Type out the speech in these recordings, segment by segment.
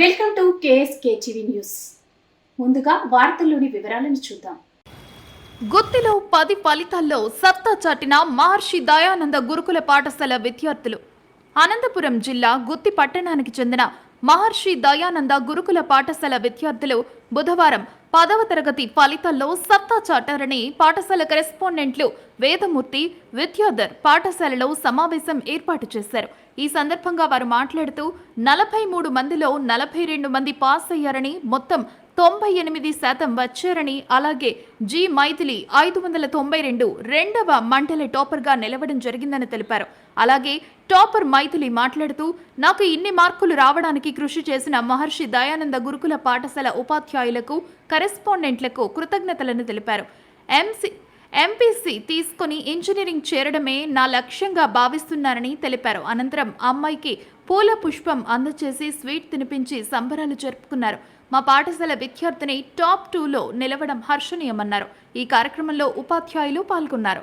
Welcome to KSK TV news. ముందుగా వార్తల్లోని వివరాలను చూద్దాం. గుత్తిలో పది ఫలితాల్లో సత్తా చాటిన మహర్షి దయానంద గురుకుల పాఠశాల విద్యార్థులు. అనంతపురం జిల్లా గుత్తి పట్టణానికి చెందిన మహర్షి దయానంద గురుకుల పాఠశాల విద్యార్థులు బుధవారం పదవ తరగతి ఫలితాల్లో సత్తా చాటారని పాఠశాల కరెస్పాండెంట్లు వేదమూర్తి విద్యాధర్ పాఠశాలలో సమావేశం ఏర్పాటు చేశారు. ఈ సందర్భంగా వారు మాట్లాడుతూ నలభై మూడు మందిలో నలభై రెండు మంది పాస్ అయ్యారని మొత్తం తొంభై ఎనిమిది శాతం వచ్చారని అలాగే జి మైథిలి ఐదు వందల తొంభై రెండు రెండవ మండలి టాపర్గా నిలవడం జరిగిందని తెలిపారు. అలాగే టాపర్ మైథిలి మాట్లాడుతూ నాకు ఇన్ని మార్కులు రావడానికి కృషి చేసిన మహర్షి దయానంద గురుకుల పాఠశాల ఉపాధ్యాయులకు కరెస్పాండెంట్లకు కృతజ్ఞతలను తెలిపారు. ఎంసి ఎంపీసీ తీసుకుని ఇంజనీరింగ్ చేరడమే నా లక్ష్యంగా భావిస్తున్నానని తెలిపారు. అనంతరం అమ్మాయికి పూల పుష్పం అందచేసి స్వీట్ తినిపించి సంబరాలు జరుపుకున్నారు. మా పాఠశాల విద్యార్థిని టాప్ టూలో నిలవడం హర్షణీయమన్నారు. ఈ కార్యక్రమంలో ఉపాధ్యాయులు పాల్గొన్నారు.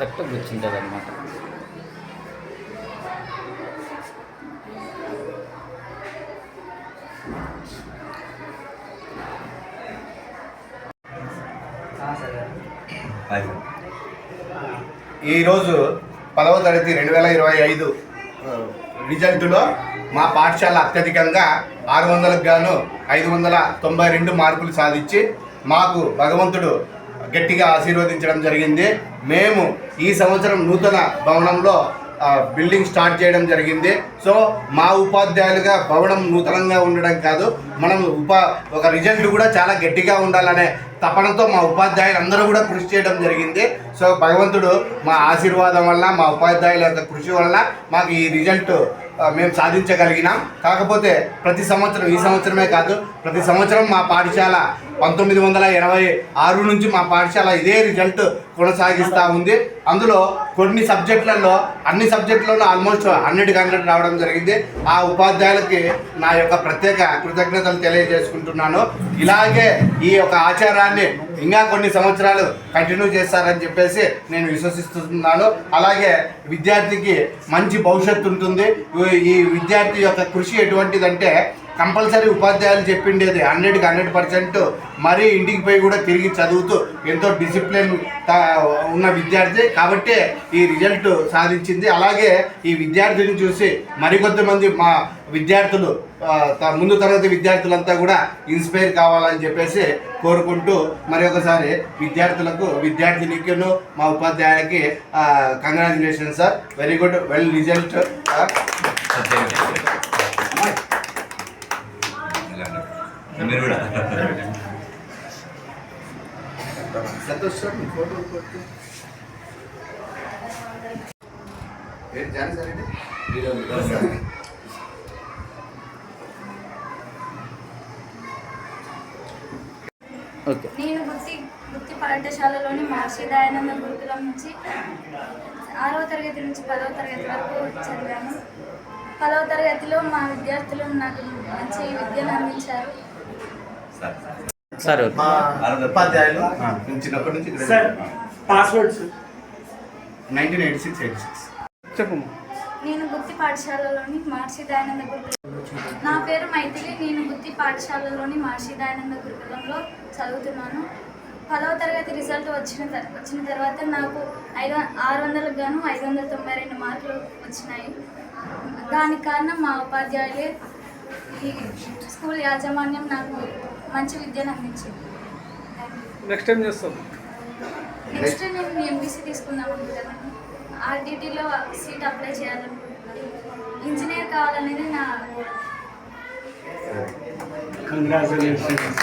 కరెక్ట్గా కూర్చుంటుంది అనమాట ఈరోజు పదవ తరగతి రెండు వేల ఇరవై ఐదు ఆ, రిజల్ట్లో మా పాఠశాల అత్యధికంగా ఆరు వందలకు గాను ఐదు వందల తొంభై రెండు మార్కులు సాధించి మాకు భగవంతుడు గట్టిగా ఆశీర్వదించడం జరిగింది. మేము ఈ సంవత్సరం నూతన భవనంలో బిల్డింగ్ స్టార్ట్ చేయడం జరిగింది. సో మా ఉపాధ్యాయులుగా భవనం నూతనంగా ఉండడం కాదు మనం ఉపా ఒక రిజల్ట్ కూడా చాలా గట్టిగా ఉండాలనే తపనతో మా ఉపాధ్యాయులు అందరూ కూడా కృషి చేయడం జరిగింది. సో భగవంతుడు మా ఆశీర్వాదం వల్ల మా ఉపాధ్యాయుల యొక్క కృషి వల్ల మాకు ఈ రిజల్ట్ మేము సాధించగలిగినాం. కాకపోతే ప్రతి సంవత్సరం ఈ సంవత్సరమే కాదు ప్రతి సంవత్సరం మా పాఠశాల పంతొమ్మిది వందల ఎనభై ఆరు నుంచి మా పాఠశాల ఇదే రిజల్ట్ కొనసాగిస్తూ ఉంది. అందులో కొన్ని సబ్జెక్టులలో అన్ని సబ్జెక్టులలో ఆల్మోస్ట్ హండ్రెడ్ హండ్రెడ్ రావడం జరిగింది. ఆ ఉపాధ్యాయులకి నా యొక్క ప్రత్యేక కృతజ్ఞతలు తెలియజేసుకుంటున్నాను. ఇలాగే ఈ యొక్క ఆచారాన్ని ఇంకా కొన్ని సంవత్సరాలు కంటిన్యూ చేస్తారని చెప్పేసి నేను విశ్వసిస్తున్నాను. అలాగే విద్యార్థికి మంచి భవిష్యత్తు ఉంటుంది. ఈ- ఈ విద్యార్థి యొక్క కృషి ఎటువంటిదంటే కంపల్సరీ ఉపాధ్యాయులు చెప్పిండేది హండ్రెడ్కి హండ్రెడ్ పర్సెంట్ మరీ ఇంటికి పోయి కూడా తిరిగి చదువుతూ ఎంతో డిసిప్లిన్ ఉన్న విద్యార్థి కాబట్టి ఈ రిజల్ట్ సాధించింది. అలాగే ఈ విద్యార్థిని చూసి మరికొంతమంది మా విద్యార్థులు ముందు తరగతి విద్యార్థులంతా కూడా ఇన్స్పైర్ కావాలని చెప్పేసి కోరుకుంటూ మరి ఒకసారి విద్యార్థులకు విద్యార్థినికిను మా ఉపాధ్యాయులకి congratulation sir very good well result మీరు కూడా సంతోష్ సార్ మీ ఫోటో కొట్టు. ఏంటి జానీ సార్ ఇది? ఓకే నేను గుత్తి గుత్తి పాఠశాలలోని మహర్షి దయానంద గురుకులం నుంచి ఆరవ తరగతి నుంచి పదవ తరగతి వరకు చదివాను పదవ తరగతిలో మా విద్యార్థులు నాకు మంచి విద్యను అందించారు సార్. ఉపాధ్యాయులు నేను చిన్నప్పటి నుంచి sir passwords nineteen eighty six eighty six. చెప్పు నేను గుత్తి పాఠశాలలోని మహర్షి దయానంద గురుకులం నా పేరు మైథిలి. నేను గుత్తి పాఠశాలలోని మహర్షి దయానంద గురుకులంలో చదువుతున్నాను. పదవ తరగతి రిజల్ట్ వచ్చిన వచ్చిన తర్వాత నాకు ఐదు ఆరు వందలకు గాను ఐదు వందల తొంభై రెండు మార్కులు వచ్చినాయి. దానికి కారణం మా ఉపాధ్యాయులే. ఈ స్కూల్ యాజమాన్యం నాకు మంచి విద్యను అందించింది. నెక్స్ట్ టైం చేస్తాం నెక్స్ట్ నేను ఎంబీసీ తీసుకుందాం అనుకుంటున్నాను. ఆర్డిటీలో సీట్ అప్లై చేయాలనుకుంటున్నాను. ఇంజనీర్ కావాలనేది నా కంగ్రాచులేషన్స్